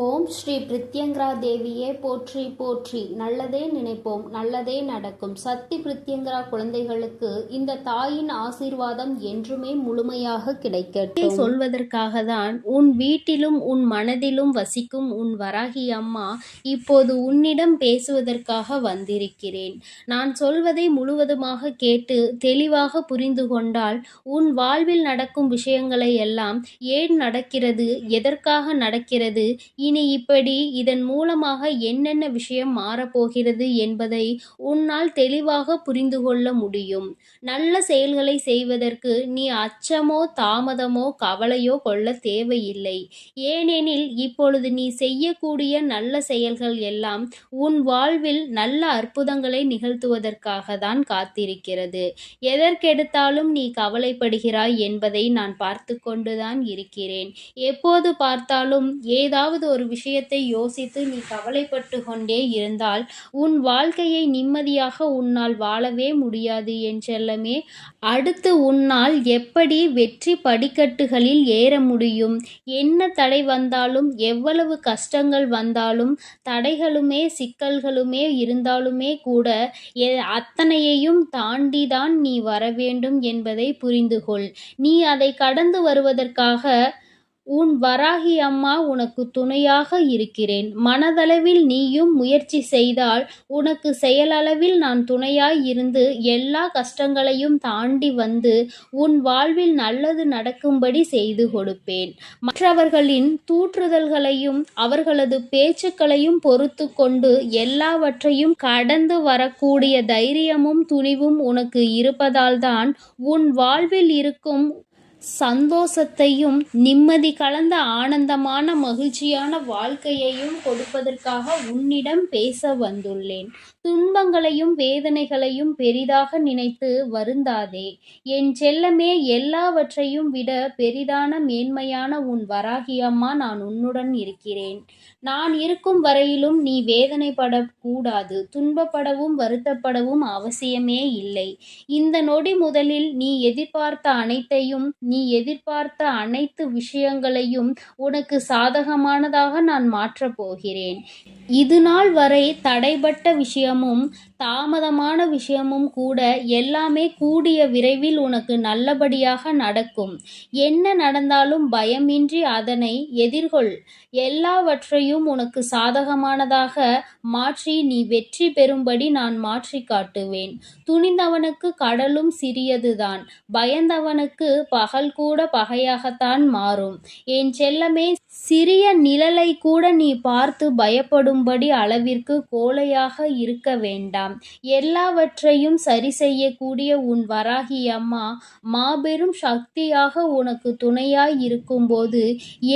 ஓம் ஸ்ரீ பிரித்யங்கரா தேவியே போற்றி போற்றி. நல்லதே நினைப்போம் நல்லதே நடக்கும். சக்தி பிரித்யங்கரா குழந்தைகளுக்கு இந்த தாயின் ஆசீர்வாதம் என்றுமே முழுமையாக இதை கிடைக்கட்டும். சொல்வதற்காக தான் உன் வீட்டிலும் உன் மனதிலும் வசிக்கும் உன் வராகி அம்மா இப்போது உன்னிடம் பேசுவதற்காக வந்திருக்கிறேன். நான் சொல்வதை முழுவதுமாக கேட்டு தெளிவாக புரிந்து கொண்டால் உன் வாழ்வில் நடக்கும் விஷயங்களை எல்லாம் ஏன் நடக்கிறது எதற்காக நடக்கிறது இனி இப்படி இதன் மூலமாக என்னென்ன விஷயம் மாறப்போகிறது என்பதை உன்னால் தெளிவாக புரிந்து கொள்ள முடியும். நல்ல செயல்களை செய்வதற்கு நீ அச்சமோ தாமதமோ கவலையோ கொள்ள தேவையில்லை. ஏனெனில் இப்பொழுது நீ செய்யக்கூடிய நல்ல செயல்கள் எல்லாம் உன் வாழ்வில் நல்ல அற்புதங்களை நிகழ்த்துவதற்காக தான் காத்திருக்கிறது. எதற்கெடுத்தாலும் நீ கவலைப்படுகிறாய் என்பதை நான் பார்த்து கொண்டுதான் இருக்கிறேன். எப்போது பார்த்தாலும் ஏதாவது ஒரு விஷயத்தை யோசித்து நீ கவலைப்பட்டு கொண்டே இருந்தால் உன் வாழ்க்கையை நிம்மதியாக உன்னால் வாழவே முடியாது என் செல்லமே. அடுத்து உன்னால் எப்படி வெற்றி படிக்கட்டுகளில் ஏற முடியும்? என்ன தடை வந்தாலும் எவ்வளவு கஷ்டங்கள் வந்தாலும் தடைகளுமே சிக்கல்களுமே இருந்தாலுமே கூட எ- அத்தனையையும் தாண்டி தான் நீ வர வேண்டும் என்பதை புரிந்துகொள். நீ அதை கடந்து வருவதற்காக உன் வராகி அம்மா உனக்கு துணையாக இருக்கிறேன். மனதளவில் நீயும் முயற்சி செய்தால் உனக்கு செயலளவில் நான் துணையாய் இருந்து எல்லா கஷ்டங்களையும் தாண்டி வந்து உன் வாழ்வில் நல்லது நடக்கும்படி செய்து கொடுப்பேன். மற்றவர்களின் தூற்றுதல்களையும் அவர்களது பேச்சுக்களையும் பொறுத்து கொண்டு எல்லாவற்றையும் கடந்து வரக்கூடிய தைரியமும் துணிவும் உனக்கு இருப்பதால்தான் உன் வாழ்வில் இருக்கும் சந்தோஷத்தையும் நிம்மதி கலந்த ஆனந்தமான மகிழ்ச்சியான வாழ்க்கையையும் கொடுப்பதற்காக உன்னிடம் பேச வந்துள்ளேன். துன்பங்களையும் வேதனைகளையும் பெரிதாக நினைத்து வருந்தாதே. என் செல்லமே எல்லாவற்றையும் விட பெரிதான மேன்மையான உன் வராகி அம்மா நான் உன்னுடன் இருக்கிறேன். நான் இருக்கும் வரையிலும் நீ வேதனைப்படக்கூடாது. துன்பப்படவும் வருத்தப்படவும் அவசியமே இல்லை. இந்த நொடி முதலில் நீ எதிர்பார்த்த அனைத்தையும் நீ எதிர்பார்த்த அனைத்து விஷயங்களையும் உனக்கு சாதகமானதாக நான் மாற்றப் போகிறேன். இது நாள் வரை தடைபட்ட விஷயமும் தாமதமான விஷயமும் கூட எல்லாமே கூடிய விரைவில் உனக்கு நல்லபடியாக நடக்கும். என்ன நடந்தாலும் பயமின்றி அதனை எதிர்கொள். எல்லாவற்றையும் உனக்கு சாதகமானதாக மாற்றி நீ வெற்றி பெறும்படி நான் மாற்றி காட்டுவேன். துணிந்தவனுக்கு கடலும் சிறியதுதான். பயந்தவனுக்கு பகல் கூட பகையாகத்தான் மாறும். என் செல்லமே சிறிய நிழலை கூட நீ பார்த்து பயப்படும்படி அளவிற்கு கோழையாக இருக்க வேண்டாம். எல்லாவற்றையும் சரி செய்யக்கூடிய உன் வராகி அம்மா மாபெரும் சக்தியாக உனக்கு துணையாய் இருக்கும்போது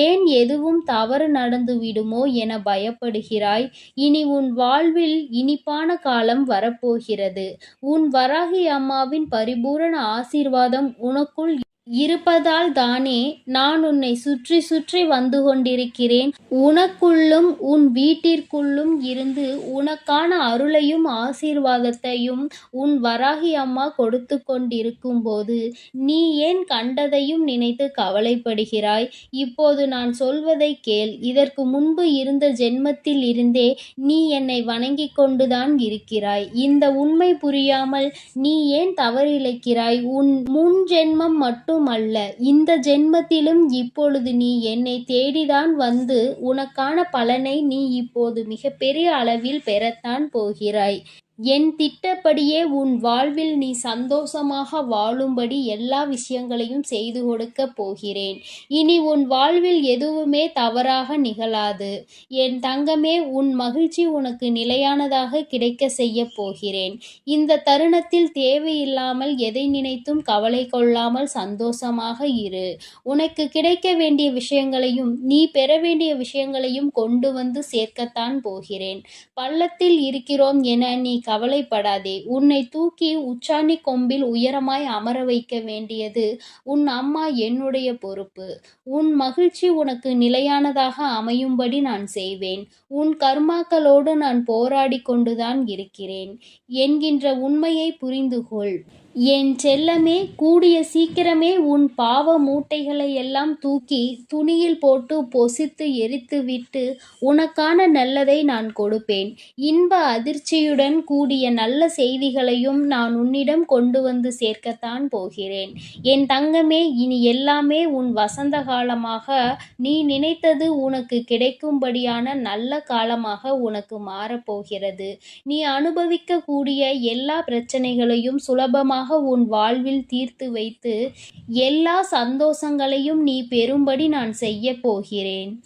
ஏன் எதுவும் தவறு நடந்து விடுமோ என பயப்படுகிறாய்? இனி உன் வாழ்வில் இனிப்பான காலம் வரப்போகிறது. உன் வராகி அம்மாவின் பரிபூரண ஆசீர்வாதம் உனக்குள் இருப்பதால் தானே நான் உன்னை சுற்றி சுற்றி வந்து கொண்டிருக்கிறேன். உனக்குள்ளும் உன் வீட்டிற்குள்ளும் இருந்து உனக்கான அருளையும் ஆசீர்வாதத்தையும் உன் வராகி அம்மா கொடுத்து கொண்டிருக்கும் போது நீ ஏன் கண்டதையும் நினைத்து கவலைப்படுகிறாய்? இப்போது நான் சொல்வதை கேள். இதற்கு முன்பு இருந்த ஜென்மத்தில் இருந்தே நீ என்னை வணங்கிக் கொண்டுதான் இருக்கிறாய். இந்த உண்மை புரியாமல் நீ ஏன் தவறிழைக்கிறாய்? உன் முன் ஜென்மம் மட்டும் மட்டுமல்ல இந்த ஜென்மத்திலும் இப்பொழுது நீ என்னை தேடிதான் வந்து உனக்கான பலனை நீ இப்போது மிகப்பெரிய அளவில் பெறத்தான் போகிறாய். என் திட்டப்படியே உன் வாழ்வில் நீ சந்தோஷமாக வாழும்படி எல்லா விஷயங்களையும் செய்து கொடுக்க போகிறேன். இனி உன் வாழ்வில் எதுவுமே தவறாக நிகழாது. என் தங்கமே உன் மகிழ்ச்சி உனக்கு நிலையானதாக கிடைக்க செய்ய போகிறேன். இந்த தருணத்தில் தேவையில்லாமல் எதை நினைத்தும் கவலை கொள்ளாமல் சந்தோஷமாக இரு. உனக்கு கிடைக்க வேண்டிய விஷயங்களையும் நீ பெற வேண்டிய விஷயங்களையும் கொண்டு வந்து சேர்க்கத்தான் போகிறேன். பள்ளத்தில் இருக்கிறோம் என நீ கவலைப்படாதே. உன்னை தூக்கி உச்சாணி கொம்பில் உயரமாய் அமர வைக்க வேண்டியது உன் அம்மா என்னுடைய பொறுப்பு. உன் மகிழ்ச்சி உனக்கு நிலையானதாக அமையும்படி நான் செய்வேன். உன் கர்மாக்களோடு நான் போராடி கொண்டுதான் இருக்கிறேன். என்கின்ற உண்மையை புரிந்துகொள். என் செல்லமே கூடிய சீக்கிரமே உன் பாவ மூட்டைகளை எல்லாம் தூக்கி துணியில் போட்டு பொசித்து எரித்துவிட்டு உனக்கான நல்லதை நான் கொடுப்பேன். இன்ப அதிர்ச்சியுடன் கூடிய நல்ல செய்திகளையும் நான் உன்னிடம் கொண்டு வந்து சேர்க்கத்தான் போகிறேன். என் தங்கமே இனி எல்லாமே உன் வசந்த காலமாக நீ நினைத்தது உனக்கு கிடைக்கும்படியான நல்ல காலமாக உனக்கு மாறப்போகிறது. நீ அனுபவிக்கக்கூடிய எல்லா பிரச்சனைகளையும் சுலபமாக உன் வாழ்வில் தீர்த்து வைத்து எல்லா சந்தோஷங்களையும் நீ பெறும்படி நான் செய்ய போகிறேன்.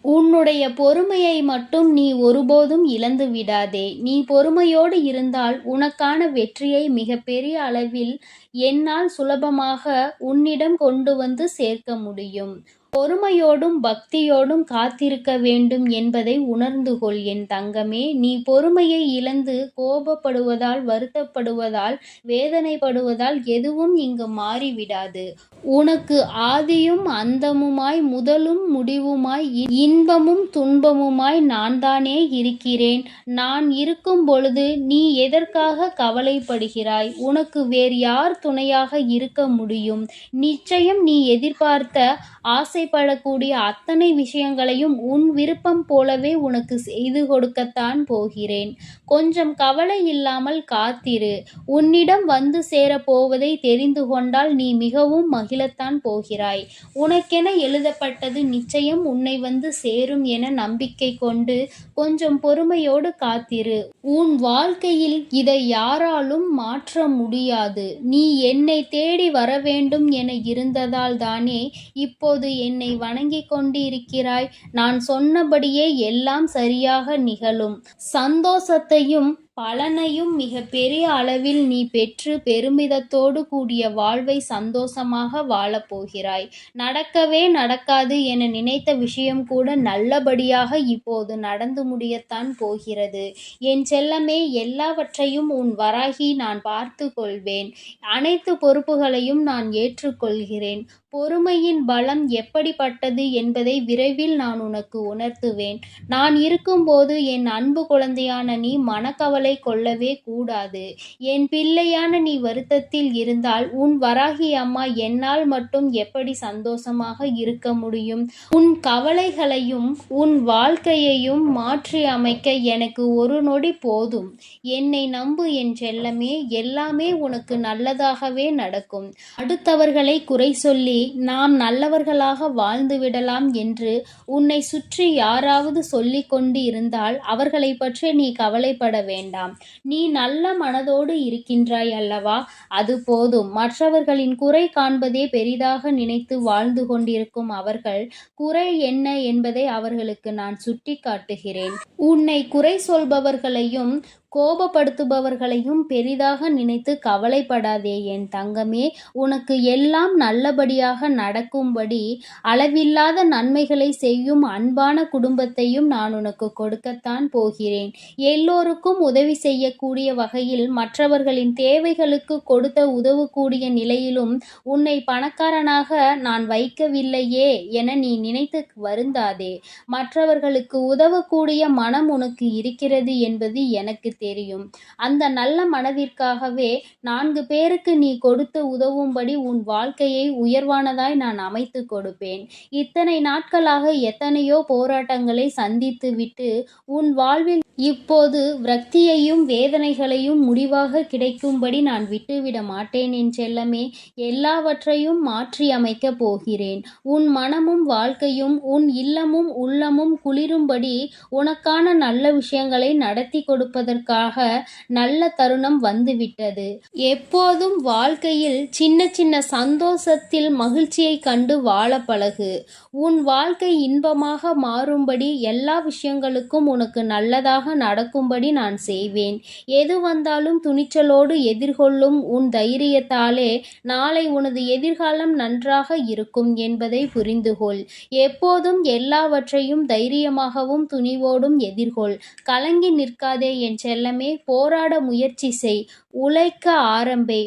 உன்னுடைய பொறுமையை மட்டும் நீ ஒருபோதும் இழந்து விடாதே. நீ பொறுமையோடு இருந்தால் உனக்கான வெற்றியை மிகப்பெரிய அளவில் என்னால் சுலபமாக உன்னிடம் கொண்டு வந்து சேர்க்க முடியும். பொறுமையோடும் பக்தியோடும் காத்திருக்க வேண்டும் என்பதை உணர்ந்து கொள் என் தங்கமே நீ பொறுமையை இழந்து கோபப்படுவதால் வருத்தப்படுவதால் வேதனைப்படுவதால் எதுவும் இங்கு மாறிவிடாது. உனக்கு ஆதியும் அந்தமுமாய் முதலும் முடிவுமாய் இ- இன்பமும் துன்பமுமாய் நான் தானே இருக்கிறேன். நான் இருக்கும் பொழுது நீ எதற்காக கவலைப்படுகிறாய்? உனக்கு வேறு யார் துணையாக இருக்க முடியும்? நிச்சயம் நீ எதிர்பார்த்த ஆசை ஆசைப்படக்கூடிய அத்தனை விஷயங்களையும் உன் விருப்பம் போலவே உனக்கு செய்து கொடுக்கத்தான் போகிறேன். கொஞ்சம் கவலை இல்லாமல் காத்திரு. உன்னிடம் வந்து சேரப் போவதை தெரிந்து கொண்டால் நீ மிகவும் மகிழத்தான் போகிறாய். உனக்கென எழுதப்பட்டது நிச்சயம் உன்னை வந்து சேரும் என நம்பிக்கை கொண்டு கொஞ்சம் பொறுமையோடு காத்திரு. உன் வாழ்க்கையில் இதை யாராலும் மாற்ற முடியாது. நீ என்னை தேடி வர வேண்டும் என இருந்ததால் தானே இப்போது என் என்னை வணங்கிக் கொண்டிருக்கிறாய். நான் சொன்னபடியே எல்லாம் சரியாக நிகழும். சந்தோஷத்தையும் பலனையும் மிக பெரிய அளவில் நீ பெற்று பெருமிதத்தோடு கூடிய வாழ்வை சந்தோஷமாக வாழப் போகிறாய். நடக்கவே நடக்காது என நினைத்த விஷயம் கூட நல்லபடியாக இப்போது நடந்து முடியத்தான் போகிறது. என் செல்லமே எல்லாவற்றையும் உன் வராகி நான் பார்த்து கொள்வேன். அனைத்து பொறுப்புகளையும் நான் ஏற்றுக்கொள்கிறேன். பொறுமையின் பலம் எப்படிப்பட்டது என்பதை விரைவில் நான் உனக்கு உணர்த்துவேன். நான் இருக்கும்போது என் அன்பு குழந்தையான நீ மனக்கவலை கொள்ளவே கூடாது. என் பிள்ளையான நீ வருத்தத்தில் இருந்தால் உன் வராகி அம்மா என்னால் மட்டும் எப்படி சந்தோஷமாக இருக்க முடியும்? உன் கவலைகளையும் உன் வாழ்க்கையையும் மாற்றி அமைக்க எனக்கு ஒரு நொடி போதும். என்னை நம்பு என் செல்லமே எல்லாமே உனக்கு நல்லதாகவே நடக்கும். அடுத்தவர்களை குறை சொல்லி நாம் நல்லவர்களாக வாழ்ந்து விடலாம் என்று உன்னை சுற்றி யாராவது சொல்லிக் கொண்டு இருந்தால் அவர்களை பற்றி நீ கவலைப்பட வேண்டாம். நீ நல்ல மனதோடு இருக்கின்றாய் அல்லவா? அது போதும். மற்றவர்களின் குறை காண்பதே பெரிதாக நினைத்து வாழ்ந்து கொண்டிருக்கும் அவர்கள் குறை என்ன என்பதை அவர்களுக்கு நான் சுட்டி காட்டுகிறேன் உன்னை குறை சொல்பவர்களையும் கோபப்படுத்துபவர்களையும் பெரிதாக நினைத்து கவலைப்படாதே என் தங்கமே. உனக்கு எல்லாம் நல்லபடியாக நடக்கும்படி அளவில்லாத நன்மைகளை செய்யும் அன்பான குடும்பத்தையும் நான் உனக்கு கொடுக்கத்தான் போகிறேன். எல்லோருக்கும் உதவி செய்யக்கூடிய வகையில் மற்றவர்களின் தேவைகளுக்கு கொடுத்த உதவக்கூடிய நிலையிலும் உன்னை பணக்காரனாக நான் வைக்கவில்லையே என நீ நினைத்து வருந்தாதே. மற்றவர்களுக்கு உதவக்கூடிய மனம் உனக்கு இருக்கிறது என்பது எனக்கு தெரியும். அந்த நல்ல மனதிற்காகவே நான்கு பேருக்கு நீ கொடுத்து உதவும்படி உன் வாழ்க்கையை உயர்வானதாய் நான் அமைத்து கொடுப்பேன். இத்தனை நாட்களாக எத்தனையோ போராட்டங்களை சந்தித்து விட்டு உன் வாழ்வில் இப்போது விரக்தியையும் வேதனைகளையும் முடிவாக கிடைக்கும்படி நான் விட்டுவிட மாட்டேன் என் செல்லமே எல்லாவற்றையும் மாற்றி அமைக்கப் போகிறேன். உன் மனமும் வாழ்க்கையும் உன் இல்லமும் உள்ளமும் குளிரும்படி உனக்கான நல்ல விஷயங்களை நடத்தி கொடுப்பதற்காக நல்ல தருணம் வந்துவிட்டது. எப்போதும் வாழ்க்கையில் சின்ன சின்ன சந்தோஷத்தில் மகிழ்ச்சியை கண்டு வாழ பழகு. உன் வாழ்க்கை இன்பமாக மாறும்படி எல்லா விஷயங்களுக்கும் உனக்கு நல்லதாக நடக்கும்படி நான் செய்வேன். எது வந்தாலும் துணிச்சலோடு எதிர்கொள்ளும் உன் தைரியத்தாலே நாளை உனது எதிர்காலம் நன்றாக இருக்கும் என்பதை புரிந்துகொள். எப்போதும் எல்லாவற்றையும் தைரியமாகவும் துணிவோடும் எதிர்கொள். கலங்கி நிற்காதே என் செல்லமே போராட முயற்சி செய். உழைக்க ஆரம்பே.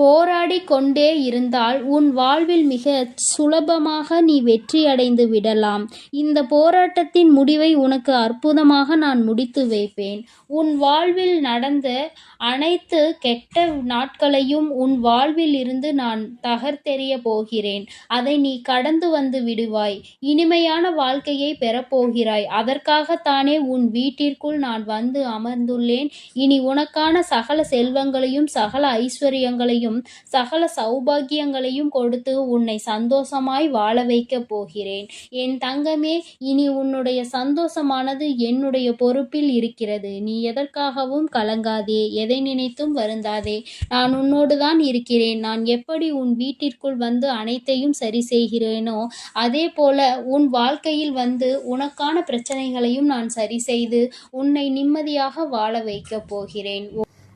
போராடி கொண்டே இருந்தால் உன் வாழ்வில் மிக சுலபமாக நீ வெற்றியடைந்து விடலாம். இந்த போராட்டத்தின் முடிவை உனக்கு அற்புதமாக நான் முடித்து வைப்பேன். உன் வாழ்வில் நடந்த அனைத்து கெட்ட நாட்களையும் உன் வாழ்வில் இருந்து நான் தகர்த்தெறிய போகிறேன். அதை நீ கடந்து வந்து விடுவாய். இனிமையான வாழ்க்கையை பெறப்போகிறாய். அதற்காகத்தானே உன் வீட்டிற்குள் நான் வந்து அமர்ந்துள்ளேன். இனி உனக்கான சகல செல்வங்களையும் சகல ஐஸ்வர்யங்களையும் சகல சௌபாகியங்களையும் கொடுத்து உன்னை சந்தோஷமாய் வாழ வைக்கப் போகிறேன். என் தங்கமே இனி உன்னுடைய சந்தோஷமானது என்னுடைய பொறுப்பில் இருக்கிறது. நீ எதற்காகவும் கலங்காதே எதை நினைத்தும் வருந்தாதே. நான் உன்னோடு தான் இருக்கிறேன். நான் எப்படி உன் வீட்டிற்குள் வந்து அனைத்தையும் சரி செய்கிறேனோ அதே போல உன் வாழ்க்கையில் வந்து உனக்கான பிரச்சனைகளையும் நான் சரி செய்து உன்னை நிம்மதியாக வாழ வைக்கப் போகிறேன்.